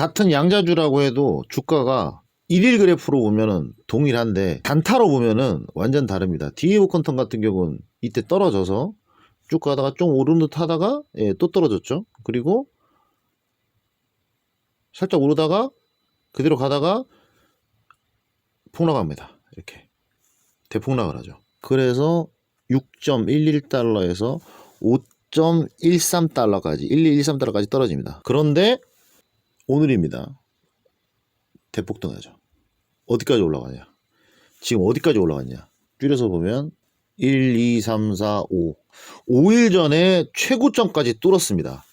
같은 양자주라고 해도 주가가 일일 그래프로 보면은 동일한데 단타로 보면은 완전 다릅니다. DAV 컨텀 같은 경우는 이때 떨어져서 쭉 가다가 좀 오른 듯 하다가 예, 또 떨어졌죠. 그리고 살짝 오르다가 그대로 가다가 폭락합니다. 이렇게 대폭락을 하죠. 그래서 6.11달러에서 5.13달러까지 1213달러까지 떨어집니다. 그런데 오늘입니다. 대폭등하죠. 어디까지 올라가냐? 지금 어디까지 올라갔냐? 줄여서 보면 1, 2, 3, 4, 5. 5일 전에 최고점까지 뚫었습니다.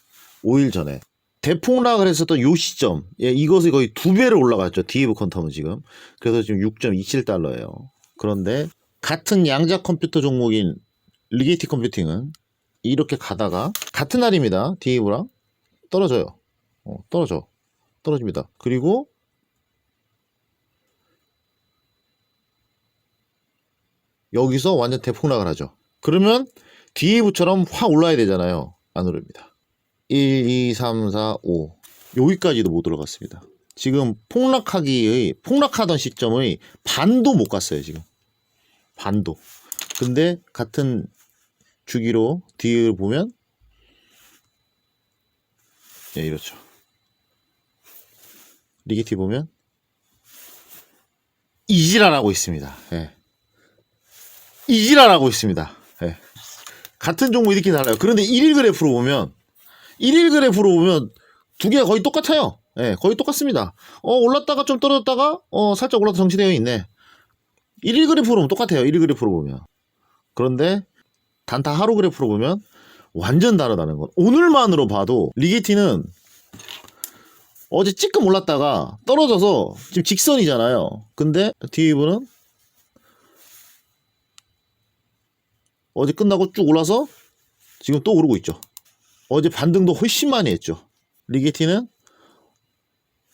5일 전에. 대폭락을 했었던 요 시점. 예, 이것이 거의 두 배를 올라갔죠. DAV 컨텀은 지금. 그래서 지금 6.27달러예요. 그런데 같은 양자 컴퓨터 종목인 리게이티 컴퓨팅은 이렇게 가다가 같은 날입니다. DAV랑 떨어져요. 어, 떨어져. 떨어집니다. 그리고 여기서 완전 대폭락을 하죠. 그러면 DAV처럼 확 올라야 되잖아요. 안 오릅니다. 1, 2, 3, 4, 5. 여기까지도 못 올라갔습니다. 지금 폭락하기의, 폭락하던 시점의 반도 못 갔어요, 지금. 반도. 근데 같은 주기로 뒤를 보면, 예, 이렇죠. 리게티 보면, 이지랄하고 있습니다. 예. 이지랄하고 있습니다. 예. 같은 종목 이렇게 달라요. 그런데 1일 그래프로 보면 1일 그래프로 보면 두 개가 거의 똑같아요. 예, 거의 똑같습니다. 어, 올랐다가 좀 떨어졌다가 어, 살짝 올라서 정치되어 있네. 1일 그래프로 보면 똑같아요. 1일 그래프로 보면. 그런데 단타 하루 그래프로 보면 완전 다르다는 것. 오늘만으로 봐도 리게티는 어제 찌끔 올랐다가 떨어져서 지금 직선이잖아요. 근데 디이브는 어제 끝나고 쭉 올라서 지금 또 오르고 있죠. 어제 반등도 훨씬 많이 했죠. 리게티는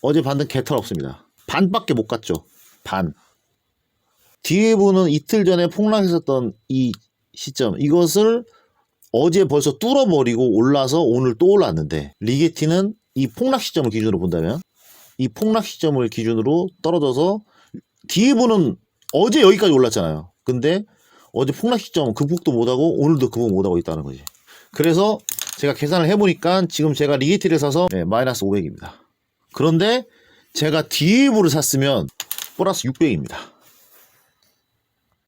어제 반등 개털 없습니다. 반밖에 못 갔죠. 반. 뒤에 보는 이틀 전에 폭락했었던 이 시점 이것을 어제 벌써 뚫어버리고 올라서 오늘 또 올랐는데 리게티는 이 폭락 시점을 기준으로 본다면 이 폭락 시점을 기준으로 떨어져서 보는 어제 여기까지 올랐잖아요. 근데 어제 폭락 시점 극복도 못하고 오늘도 극복 못하고 있다는 거지. 그래서 제가 계산을 해보니까 지금 제가 리게티를 사서 네, 마이너스 500입니다. 그런데 제가 DAV를 샀으면 플러스 600입니다.